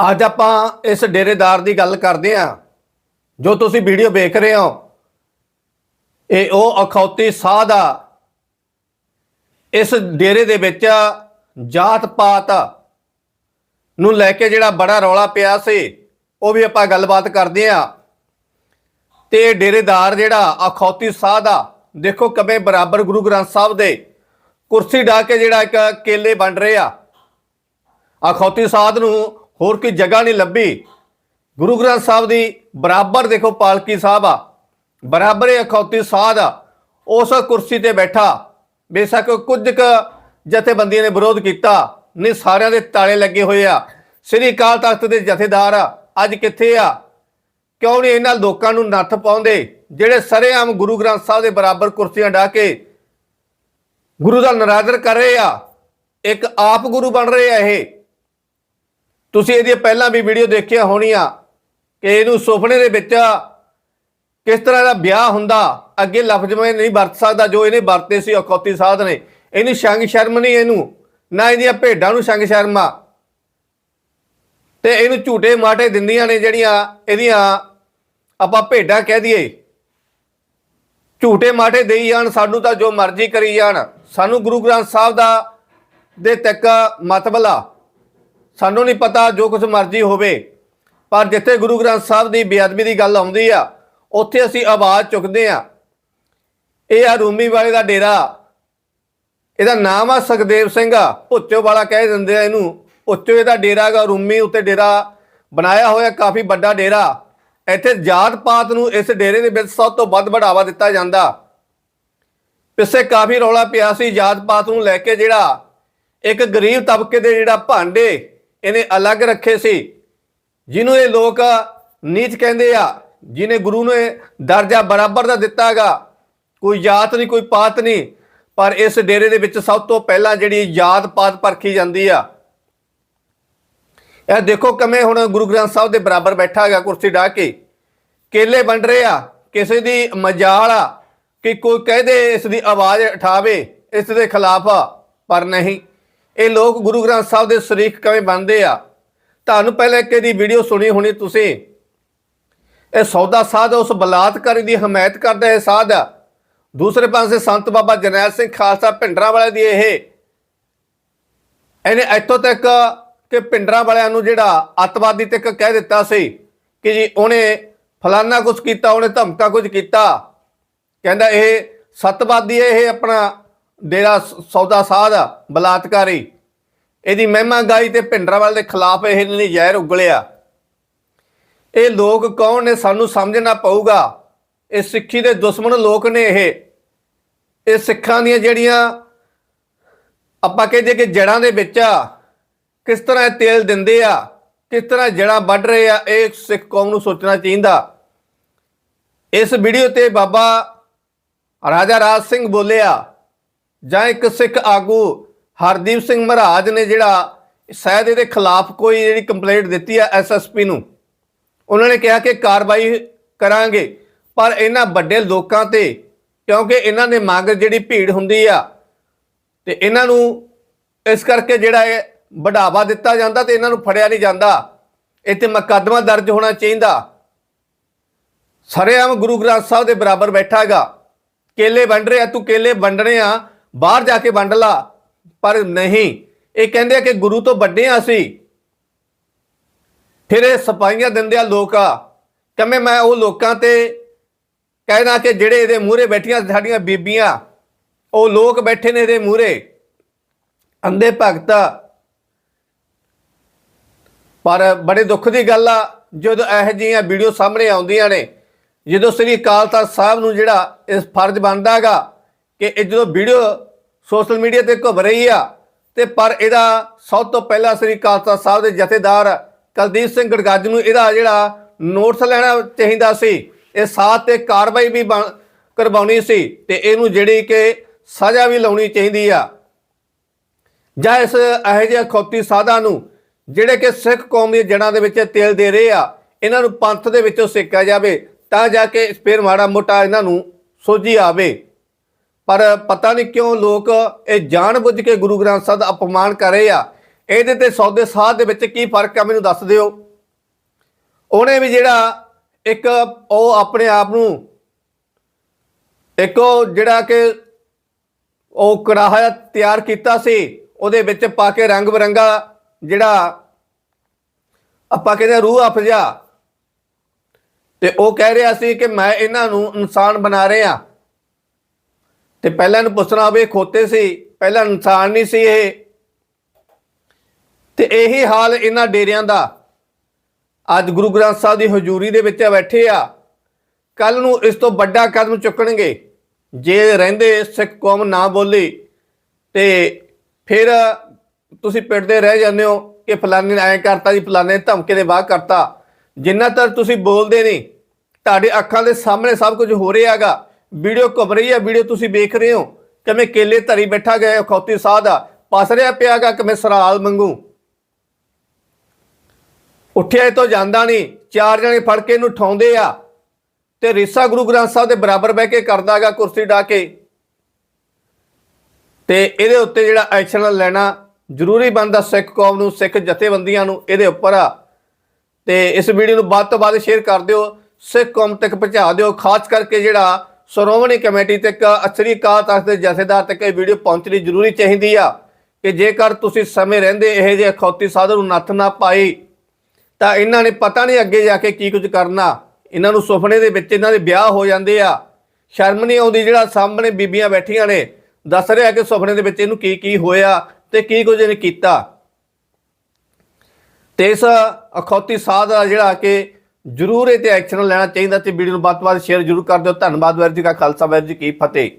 ਅੱਜ ਆਪਾਂ ਇਸ ਡੇਰੇਦਾਰ ਦੀ ਗੱਲ ਕਰਦੇ ਹਾਂ। ਜੋ ਤੁਸੀਂ ਵੀਡੀਓ ਵੇਖ ਰਹੇ ਹੋ, ਇਹ ਉਹ ਅਖੌਤੀ ਸਾਧ ਆ। ਇਸ ਡੇਰੇ ਦੇ ਵਿੱਚ ਜਾਤ ਪਾਤ ਨੂੰ ਲੈ ਕੇ ਜਿਹੜਾ ਬੜਾ ਰੌਲਾ ਪਿਆ ਸੀ, ਉਹ ਵੀ ਆਪਾਂ ਗੱਲਬਾਤ ਕਰਦੇ ਹਾਂ। ਤੇ ਡੇਰੇਦਾਰ ਜਿਹੜਾ ਅਖੌਤੀ ਸਾਧ ਆ, ਦੇਖੋ ਕਵੇਂ ਬਰਾਬਰ ਗੁਰੂ ਗ੍ਰੰਥ ਸਾਹਿਬ ਦੇ ਕੁਰਸੀ ਢਾ ਕੇ ਜਿਹੜਾ ਇੱਕ ਕੇਲੇ ਵੰਡ ਰਹੇ ਆ। ਅਖੌਤੀ ਸਾਧ ਨੂੰ ਹੋਰ ਕੋਈ ਜਗ੍ਹਾ ਨਹੀਂ ਲੱਭੀ। ਗੁਰੂ ਗ੍ਰੰਥ ਸਾਹਿਬ ਦੀ ਬਰਾਬਰ ਦੇਖੋ ਪਾਲਕੀ ਸਾਹਿਬ ਆ। ਬਰਾਬਰ ਇਹ ਅਖੌਤੀ ਸਾਧ ਆ। ਉਸ ਕੁਰਸੀ ਤੇ ਬੈਠਾ। ਬੇਸ਼ੱਕ ਕੁਝ ਕੁ ਜਥੇਬੰਦੀਆਂ ਨੇ ਵਿਰੋਧ ਕੀਤਾ। ਨਹੀਂ, ਸਾਰਿਆਂ ਦੇ ਤਾਲੇ ਲੱਗੇ ਹੋਏ ਆ। ਸ੍ਰੀ ਅਕਾਲ ਤਖਤ ਦੇ ਜਥੇਦਾਰ ਆ। ਅੱਜ ਕਿੱਥੇ ਆ? ਕਿਉਂ ਨਹੀਂ ਇਹਨਾਂ ਲੋਕਾਂ ਨੂੰ ਨੱਥ ਪਾਉਂਦੇ, ਜਿਹੜੇ ਸਰੇਆਮ ਗੁਰੂ ਗ੍ਰੰਥ ਸਾਹਿਬ ਦੇ ਬਰਾਬਰ ਕੁਰਸੀਆਂ ਢਾ ਕੇ ਗੁਰੂ ਦਾ ਨਰਾਦਰ ਕਰ ਰਹੇ ਆ? ਇੱਕ ਆਪ ਗੁਰੂ ਬਣ ਰਹੇ ਆ ਇਹ। ਤੁਸੀਂ ਇਹਦੀ ਪਹਿਲਾਂ ਵੀ ਵੀਡੀਓ ਦੇਖਿਆ ਹੋਣੀਆਂ ਕਿ ਇਹਨੂੰ ਸੁਪਨੇ ਦੇ ਵਿੱਚ ਕਿਸ ਤਰ੍ਹਾਂ ਦਾ ਵਿਆਹ ਹੁੰਦਾ, ਅੱਗੇ ਲਫ਼ਜ਼ ਮੈਂ ਨਹੀਂ ਵਰਤ ਸਕਦਾ ਜੋ ਇਹਨੇ ਵਰਤੇ ਸੀ ਅਕੌਤੀ ਸਾਧ ਨੇ। ਇਹਨੂੰ ਸ਼ੰਗ ਸ਼ਰਮ ਨਹੀਂ ਇਹਨੂੰ, ਨਾ ਇਹਦੀਆਂ ਭੇਡਾਂ ਨੂੰ ਸ਼ੰਗ ਸ਼ਰਮ ਆ। ਤੇ ਇਹਨੂੰ ਝੂਟੇ ਮਾਟੇ ਦਿੰਦੀਆਂ ਨੇ ਜਿਹੜੀਆਂ ਇਹਦੀਆਂ ਆਪਾਂ ਭੇਡਾਂ ਕਹਿ ਦਈਏ। ਝੂਟੇ ਮਾਟੇ ਦੇਈ ਜਾਣ, ਸਾਨੂੰ ਤਾਂ ਜੋ ਮਰਜ਼ੀ ਕਰੀ ਜਾਣ। ਸਾਨੂੰ ਗੁਰੂ ਗ੍ਰੰਥ ਸਾਹਿਬ ਦਾ ਦੇ ਤੱਕ ਮਤਬਲਾ ਸਾਨੂੰ ਨਹੀਂ ਪਤਾ ਜੋ ਕੁਝ ਮਰਜ਼ੀ ਹੋਵੇ, ਪਰ ਜਿੱਥੇ ਗੁਰੂ ਗ੍ਰੰਥ ਸਾਹਿਬ ਦੀ ਬੇਅਦਬੀ ਦੀ ਗੱਲ ਆਉਂਦੀ ਆ, ਉੱਥੇ ਅਸੀਂ ਆਵਾਜ਼ ਚੁੱਕਦੇ ਆ। ਇਹ ਆ ਰੂਮੀ ਵਾਲੇ ਦਾ ਡੇਰਾ। ਇਹਦਾ ਨਾਮ ਆ ਸੁਖਦੇਵ ਸਿੰਘ ਆ, ਭੁੱਚੋ ਵਾਲਾ ਕਹਿ ਦਿੰਦੇ ਆ ਇਹਨੂੰ। ਉੱਚੋ ਇਹਦਾ ਡੇਰਾ ਗਾ ਰੂਮੀ ਉੱਤੇ ਡੇਰਾ ਬਣਾਇਆ ਹੋਇਆ, ਕਾਫੀ ਵੱਡਾ ਡੇਰਾ। ਇੱਥੇ ਜਾਤ ਪਾਤ ਨੂੰ ਇਸ ਡੇਰੇ ਦੇ ਵਿੱਚ ਸਭ ਤੋਂ ਵੱਧ ਬੜਾਵਾ ਦਿੱਤਾ ਜਾਂਦਾ। ਪਿੱਛੇ ਕਾਫੀ ਰੌਲਾ ਪਿਆ ਸੀ, ਜਾਤ ਪਾਤ ਨੂੰ ਲੈ ਕੇ ਜਿਹੜਾ ਇੱਕ ਗਰੀਬ ਤਬਕੇ ਦੇ ਜਿਹੜਾ ਭਾਂਡੇ ਇਹਨੇ ਅਲੱਗ ਰੱਖੇ ਸੀ। ਜਿਹਨੂੰ ਇਹ ਲੋਕ ਨੀਚ ਕਹਿੰਦੇ ਆ, ਜਿਹਨੇ ਗੁਰੂ ਨੇ ਦਰਜਾ ਬਰਾਬਰ ਦਾ ਦਿੱਤਾਗਾ ਕੋਈ ਜਾਤ ਨਹੀਂ, ਕੋਈ ਪਾਤ ਨਹੀਂ। ਪਰ ਇਸ ਡੇਰੇ ਦੇ ਵਿੱਚ ਸਭ ਤੋਂ ਪਹਿਲਾਂ ਜਿਹੜੀ ਜਾਤ ਪਾਤ ਪਰਖੀ ਜਾਂਦੀ ਆ। ਇਹ ਦੇਖੋ ਕਿਵੇਂ ਹੁਣ ਗੁਰੂ ਗ੍ਰੰਥ ਸਾਹਿਬ ਦੇ ਬਰਾਬਰ ਬੈਠਾ ਹੈਗਾ ਕੁਰਸੀ ਢਾ ਕੇ। ਕੇਲੇ ਵੰਡ ਰਹੇ ਆ, ਕਿਸੇ ਦੀ ਮਜਾਲ ਆ, ਕਿ ਕੋਈ ਕਹਦੇ ਇਸ ਦੀ ਆਵਾਜ਼ ਉਠਾਵੇ, ਇਸ ਦੇ ਖਿਲਾਫ ਆ, ਪਰ ਨਹੀਂ। ਇਹ ਲੋਕ ਗੁਰੂ ਗ੍ਰੰਥ ਸਾਹਿਬ ਦੇ ਸ਼ਰੀਕ ਕਿਵੇਂ ਬਣਦੇ ਆ? ਤੁਹਾਨੂੰ ਪਹਿਲਾਂ ਇੱਕ ਇਹਦੀ ਵੀਡੀਓ ਸੁਣੀ ਹੋਣੀ ਤੁਸੀਂ। ਇਹ ਸੌਦਾ ਸਾਧ ਉਸ ਬਲਾਤਕਾਰੀ ਦੀ ਹਮਾਇਤ ਕਰਦਾ ਇਹ ਸਾਧ ਦੂਸਰੇ ਪਾਸੇ ਸੰਤ ਬਾਬਾ ਜਰਨੈਲ ਸਿੰਘ ਖਾਲਸਾ ਭਿੰਡਰਾਂ ਵਾਲੇ ਦੀ ਇਹ। ਇਹਨੇ ਇੱਥੋਂ ਤੱਕ ਕਿ ਭਿੰਡਰਾਂ ਵਾਲਿਆਂ ਨੂੰ ਜਿਹੜਾ ਅੱਤਵਾਦੀ ਤੱਕ ਕਹਿ ਦਿੱਤਾ ਸੀ ਕਿ ਜੀ ਉਹਨੇ ਫਲਾਨਾ ਕੁਝ ਕੀਤਾ, ਉਹਨੇ ਧਮਕਾ ਕੁਝ ਕੀਤਾ। ਕਹਿੰਦਾ ਇਹ ਸਤਵਾਦੀ ਇਹ ਆਪਣਾ ਡੇਰਾ ਸ- ਸੌਦਾ ਸਾਧ ਬਲਾਤਕਾਰੀ। ਇਹਦੀ ਮਹਿਮਾ ਗਾਈ ਤੇ ਭਿੰਡਰਾਂ ਵਾਲੇ ਦੇ ਖਿਲਾਫ ਇਹ ਨੇ ਉਗਲਿਆ। ਇਹ ਲੋਕ ਕੌਣ ਨੇ ਸਾਨੂੰ ਸਮਝਣਾ ਪਊਗਾ? ਇਹ ਸਿੱਖੀ ਦੇ ਦੁਸ਼ਮਣ ਲੋਕ ਨੇ ਇਹ। ਇਹ ਸਿੱਖਾਂ ਦੀਆਂ ਜਿਹੜੀਆਂ ਆਪਾਂ ਕਹਿੰਦੇ ਕਿ ਜੜਾਂ ਦੇ ਵਿੱਚ ਆ, ਕਿਸ ਤਰ੍ਹਾਂ ਇਹ ਤੇਲ ਦਿੰਦੇ ਆ, ਕਿਸ ਤਰ੍ਹਾਂ ਜੜਾਂ ਵੱਢ ਰਹੇ ਆ, ਇਹ ਸਿੱਖ ਕੌਮ ਨੂੰ ਸੋਚਣਾ ਚਾਹੀਦਾ। ਇਸ ਵੀਡੀਓ ਤੇ ਬਾਬਾ ਰਾਜਾ ਰਾਜ ਸਿੰਘ ਬੋਲਿਆ ਜਾਂ ਇੱਕ ਸਿੱਖ ਆਗੂ ਹਰਦੀਪ ਸਿੰਘ ਮਹਾਰਾਜ ਨੇ ਜਿਹੜਾ ਸ਼ਾਇਦ ਇਹਦੇ ਖਿਲਾਫ ਕੋਈ ਜਿਹੜੀ ਕੰਪਲੇਂਟ ਦਿੱਤੀ ਆ ਐਸਐਸਪੀ ਨੂੰ, ਉਹਨਾਂ ਨੇ ਕਿਹਾ ਕਿ ਕਾਰਵਾਈ ਕਰਾਂਗੇ, ਪਰ ਇਹਨਾਂ ਵੱਡੇ ਲੋਕਾਂ ਤੇ, ਕਿਉਂਕਿ ਇਹਨਾਂ ਨੇ ਮੰਗ ਜਿਹੜੀ ਭੀੜ ਹੁੰਦੀ ਆ, ਤੇ ਇਹਨਾਂ ਨੂੰ ਇਸ ਕਰਕੇ ਜਿਹੜਾ ਇਹ ਵਢਾਵਾ ਦਿੱਤਾ ਜਾਂਦਾ ਤੇ ਇਹਨਾਂ ਨੂੰ ਫੜਿਆ ਨਹੀਂ ਜਾਂਦਾ। ਇੱਥੇ ਮੁਕੱਦਮਾ ਦਰਜ ਹੋਣਾ ਚਾਹੀਦਾ। ਸਰੇਆਮ ਗੁਰੂ ਗ੍ਰੰਥ ਸਾਹਿਬ ਦੇ ਬਰਾਬਰ ਬੈਠਾਗਾ ਕੇਲੇ ਵੰਡ ਰਿਹਾ, ਤੂੰ ਕੇਲੇ ਵੰਡਣੇ ਆ ਬਾਹਰ ਜਾ ਕੇ ਵੰਡ ਲਾ। ਪਰ ਨਹੀਂ, ਇਹ ਕਹਿੰਦੇ ਆ ਕਿ ਗੁਰੂ ਤੋਂ ਵੱਡੇ ਆ ਅਸੀਂ। ਫਿਰ ਇਹ ਸਪਾਈਆਂ ਦਿੰਦੇ ਆ ਲੋਕ। ਆ ਕਮੇ ਮੈਂ ਉਹ ਲੋਕਾਂ ਤੇ ਕਹਿਣਾ ਕਿ ਜਿਹੜੇ ਇਹਦੇ ਮੂਹਰੇ ਬੈਠੀਆਂ ਸਾਡੀਆਂ ਬੀਬੀਆਂ, ਉਹ ਲੋਕ ਬੈਠੇ ਨੇ ਇਹਦੇ ਮੂਹਰੇ। ਅੰਦੇ ਭਗਤ। ਪਰ ਬੜੇ ਦੁੱਖ ਦੀ ਗੱਲ ਆ, ਜਦੋਂ ਇਹੋ ਜਿਹੀਆਂ ਵੀਡੀਓ ਸਾਹਮਣੇ ਆਉਂਦੀਆਂ ਨੇ, ਜਦੋਂ ਸ੍ਰੀ ਅਕਾਲ ਤਖਤ ਸਾਹਿਬ ਨੂੰ ਜਿਹੜਾ ਇਸ ਫਰਜ਼ ਬਣਦਾਗਾ ਕਿ ਇਹ ਜਦੋਂ ਵੀਡੀਓ ਸੋਸ਼ਲ ਮੀਡੀਆ ਤੇ ਘੁੰਮ ਰਹੀ ਆ। ਤੇ ਪਰ ਇਹਦਾ ਸਭ ਤੋਂ ਪਹਿਲਾਂ ਸ੍ਰੀ ਅਕਾਲ ਸਾਹਿਬ ਦੇ ਜਥੇਦਾਰ ਕੁਲਦੀਪ ਸਿੰਘ ਗੜਗੱਜ ਨੂੰ ਇਹਦਾ ਜਿਹੜਾ ਨੋਟਸ ਲੈਣਾ ਚਾਹੀਦਾ ਸੀ, ਇਹ ਸਾਥ ਤੇ ਕਾਰਵਾਈ ਵੀ ਬਣ- ਕਰਵਾਉਣੀ ਸੀ ਤੇ ਇਹਨੂੰ ਜਿਹੜੀ ਕਿ ਸਜ਼ਾ ਵੀ ਲਾਉਣੀ ਚਾਹੀਦੀ ਆ। ਜਾਂ ਇਸ ਇਹੋ ਜਿਹੇ ਖੋਤੀ ਸਾਧਾ ਨੂੰ ਜਿਹੜੇ ਕਿ ਸਿੱਖ ਕੌਮ ਦੀ ਜੜ੍ਹਾਂ ਦੇ ਵਿੱਚ ਤੇਲ ਦੇ ਰਹੇ ਆ, ਇਹਨਾਂ ਨੂੰ ਪੰਥ ਦੇ ਵਿੱਚੋਂ ਸਿੱਖਿਆ ਜਾਵੇ ਤਾਂ ਜਾ ਕੇ ਫਿਰ ਮਾੜਾ ਮੋਟਾ ਇਹਨਾਂ ਨੂੰ ਸੋਝੀ ਆਵੇ। ਪਰ ਪਤਾ ਨਹੀਂ ਕਿਉਂ ਲੋਕ ਇਹ ਜਾਣਬੁੱਝ ਕੇ ਗੁਰੂ ਗ੍ਰੰਥ ਸਾਹਿਬ ਦਾ ਅਪਮਾਨ ਕਰ ਰਹੇ ਆ। ਇਹਦੇ ਤੇ ਸੌਦੇ ਸਾਧ ਦੇ ਵਿੱਚ ਕੀ ਫ਼ਰਕ ਆ ਮੈਨੂੰ ਦੱਸ ਦਿਓ। ਉਹਨੇ ਵੀ ਜਿਹੜਾ ਇੱਕ ਉਹ ਆਪਣੇ ਆਪ ਨੂੰ ਇੱਕ ਉਹ ਜਿਹੜਾ ਕਿ ਉਹ ਕੜਾਹਾ ਤਿਆਰ ਕੀਤਾ ਸੀ, ਉਹਦੇ ਵਿੱਚ ਪਾ ਕੇ ਰੰਗ ਬਰੰਗਾ ਜਿਹੜਾ ਆਪਾਂ ਕਹਿੰਦੇ ਰੂਹ ਅਫਜਾ ਤੇ ਉਹ ਕਹਿ ਰਿਹਾ ਸੀ ਕਿ ਮੈਂ ਇਹਨਾਂ ਨੂੰ ਇਨਸਾਨ ਬਣਾ ਰਿਹਾ। ਤੇ ਪਹਿਲਾਂ ਨੂੰ ਪੁੱਛਣਾ ਵੀ ਖੋਤੇ ਸੀ, ਪਹਿਲਾਂ ਇਨਸਾਨ ਨਹੀਂ ਸੀ ਇਹ। ਤੇ ਇਹੀ ਹਾਲ ਇਹਨਾਂ ਡੇਰਿਆਂ ਦਾ। ਅੱਜ ਗੁਰੂ ਗ੍ਰੰਥ ਸਾਹਿਬ ਦੀ ਹਜ਼ੂਰੀ ਦੇ ਵਿੱਚ ਬੈਠੇ ਆ। ਕੱਲ ਨੂੰ ਇਸ ਤੋਂ ਵੱਡਾ ਕਦਮ ਚੁੱਕਣਗੇ। ਜੇ ਰਹਿੰਦੇ ਸਿੱਖ ਕੌਮ ਨਾ ਬੋਲੀ, ਤੇ ਫਿਰ ਤੁਸੀਂ ਪਿੱਟਦੇ ਰਹਿ ਜਾਂਦੇ ਹੋ ਕਿ ਫਲਾਣੇ ਨੇ ਐਂ ਕਰਤਾ ਜੀ, ਫਲਾਣੇ ਨੇ ਧਮਕੇ ਦੇ ਬਾਅਦ ਕਰਤਾ। ਜਿੰਨਾ ਤੱਕ ਤੁਸੀਂ ਬੋਲਦੇ ਨਹੀਂ, ਤੁਹਾਡੇ ਅੱਖਾਂ ਦੇ ਸਾਹਮਣੇ ਸਭ ਕੁਝ ਹੋ ਰਿਹਾ ਹੈਗਾ। ਵੀਡੀਓ ਘੁੰਮ ਰਹੀ ਹੈ, ਵੀਡੀਓ ਤੁਸੀਂ ਵੇਖ ਰਹੇ ਹੋ ਕਿਵੇਂ ਕੇਲੇ ਧਰੀ ਬੈਠਾ ਗਿਆ ਖੌਤੀ ਸਾਹ ਦਾ ਪਸ ਰਿਹਾ ਪਿਆਗਾ ਕਿ ਮੈਂ ਸਰਾਲ ਮੰਗੂ। ਉੱਠਿਆ ਇਹ ਤੋਂ ਜਾਂਦਾ ਨਹੀਂ, ਚਾਰ ਜਣੇ ਫੜ ਕੇ ਇਹਨੂੰ ਠਾਉਂਦੇ ਆ। ਤੇ ਰੀਸਾ ਗੁਰੂ ਗ੍ਰੰਥ ਸਾਹਿਬ ਦੇ ਬਰਾਬਰ ਬਹਿ ਕੇ ਕਰਦਾਗਾ ਕੁਰਸੀ ਢਾ ਕੇ। ਤੇ ਇਹਦੇ ਉੱਤੇ ਜਿਹੜਾ ਐਕਸ਼ਨ ਲੈਣਾ ਜ਼ਰੂਰੀ ਬਣਦਾ ਸਿੱਖ ਕੌਮ ਨੂੰ, ਸਿੱਖ ਜਥੇਬੰਦੀਆਂ ਨੂੰ ਇਹਦੇ ਉੱਪਰ ਆ। ਤੇ ਇਸ ਵੀਡੀਓ ਨੂੰ ਵੱਧ ਤੋਂ ਵੱਧ ਸ਼ੇਅਰ ਕਰ ਦਿਓ, ਸਿੱਖ ਕੌਮ ਤੱਕ ਪਹੁੰਚਾ ਦਿਓ, ਖਾਸ ਕਰਕੇ ਜਿਹੜਾ ਸ਼੍ਰੋਮਣੀ ਕਮੇਟੀ ਤੱਕ ਅਸਰੀ ਅਕਾਲ ਤਖਤ ਦੇ ਜਥੇਦਾਰ ਤੱਕ ਇਹ ਵੀਡੀਓ ਪਹੁੰਚਣੀ ਜ਼ਰੂਰੀ ਚਾਹੀਦੀ ਆ ਕਿ ਜੇਕਰ ਤੁਸੀਂ ਸਮੇਂ ਰਹਿੰਦੇ ਇਹ ਜਿਹੇ ਅਖੌਤੀ ਸਾਧਨ ਨੂੰ ਨੱਥ ਨਾ ਪਾਈ, ਤਾਂ ਇਹਨਾਂ ਨੇ ਪਤਾ ਨਹੀਂ ਅੱਗੇ ਜਾ ਕੇ ਕੀ ਕੁਝ ਕਰਨਾ। ਇਹਨਾਂ ਨੂੰ ਸੁਪਨੇ ਦੇ ਵਿੱਚ ਇਹਨਾਂ ਦੇ ਵਿਆਹ ਹੋ ਜਾਂਦੇ ਆ। ਸ਼ਰਮ ਨਹੀਂ ਆਉਂਦੀ ਜਿਹੜਾ ਸਾਹਮਣੇ ਬੀਬੀਆਂ ਬੈਠੀਆਂ ਨੇ, ਦੱਸ ਰਿਹਾ ਕਿ ਸੁਪਨੇ ਦੇ ਵਿੱਚ ਇਹਨੂੰ ਕੀ ਕੀ ਹੋਇਆ ਤੇ ਕੀ ਕੁਝ ਇਹਨੇ ਕੀਤਾ। ਤੇ ਇਸ ਅਖੌਤੀ ਸਾਧ ਦਾ ਜਿਹੜਾ ਕਿ ਜ਼ਰੂਰ ਇਹ ਤੇ ਐਕਸ਼ਨ ਲੈਣਾ ਚਾਹੀਦਾ ਤੇ ਵੀਡੀਓ ਨੂੰ ਵੱਧ ਤੋਂ ਵੱਧ ਸ਼ੇਅਰ ਜ਼ਰੂਰ ਕਰ ਦਿਓ। ਧੰਨਵਾਦ ਵਾਹਿਗੁਰੂ ਜੀ ਕਾ ਖਾਲਸਾ, ਵਾਹਿਗੁਰੂ ਜੀ ਕੀ ਫਤਿਹ।